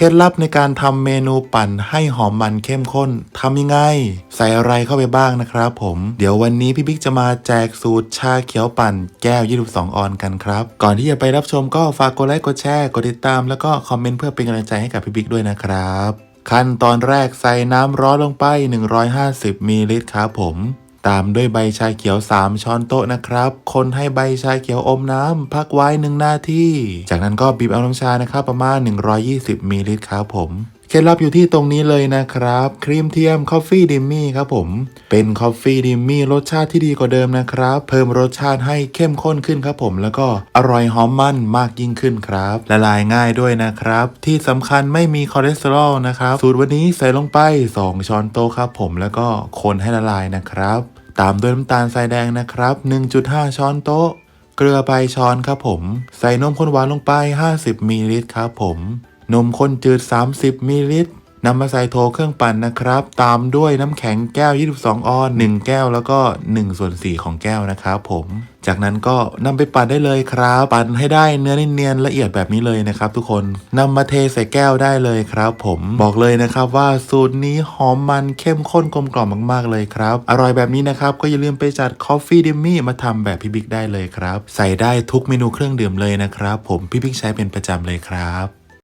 เคล็ดลับในการทำเมนูปั่นให้หอมมันเข้มข้นทำยังไง ใส่อะไรเข้าไปบ้างนะครับผมเดี๋ยววันนี้พี่บิ๊กจะมาแจกสูตรชาเขียวปั่นแก้ว 22 ออนกันครับ ก่อนที่จะไปรับชมก็ฝากกดไลค์กดแชร์กดติดตาม แล้วก็คอมเมนต์เพื่อเป็นกำลังใจให้กับพี่บิ๊กด้วยนะครับขั้นตอนแรกใส่น้ำร้อนลงไป 150มิลลิลิตรครับผม ตามด้วยใบชาเขียว 3 ช้อนโต๊ะนะครับ คนให้ใบชาเขียวอมน้ำพักไว้ 1 นาที จากนั้นก็บีบเอาน้ำชานะครับประมาณ 120มิลลิลิตรครับผมเคล็ดลับอยู่ที่ตรงนี้เลยนะครับ ครีมเทียมคอฟฟี่ดิมมี่ครับผม เป็นคอฟฟี่ดิมมี่รสชาติที่ดีกว่าเดิมนะครับ เพิ่มรสชาติให้เข้มข้นขึ้นครับผม แล้วก็อร่อยหอมมันมากยิ่งขึ้นครับละลายง่ายด้วยนะครับ ที่สำคัญไม่มีคอเลสเตอรอลนะครับ สูตรวันนี้ใส่ลงไป 2 ช้อนโต๊ะครับผมแล้วก็คนให้ละลายนะครับ ตามด้วยน้ำตาลทรายแดงนะครับ 1.5 ช้อนโต๊ะ เกลือใบช้อนครับผม ใส่นมข้นหวานลงไป 50มิลลิลิตรครับผม นมข้นจืด 30มิลลิลิตร นำมาใส่โถเครื่องปั่นนะครับ ตามด้วยน้ำแข็งแก้ว 22 ออน 1 แก้วแล้วก็1ส่วน4ของแก้วนะครับผม จากนั้นก็นำไปปั่นได้เลยครับ ปั่นให้ได้เนื้อเนียนละเอียดแบบนี้เลยนะครับทุกคนนำมาเทใส่แก้วได้เลยครับผมบอกเลยนะครับว่าสูตรนี้หอมมันเข้มข้นกลมกล่อมมากๆเลยครับ อร่อยแบบนี้นะครับก็อย่าลืมไปจัด Coffee d i m m y มาทำแบบพี่บิ๊กได้เลยครับ ใส่ได้ทุกเมนูเครื่องดื่มเลยนะครับผมพี่บิ๊กใช้เป็นประจำเลยครับ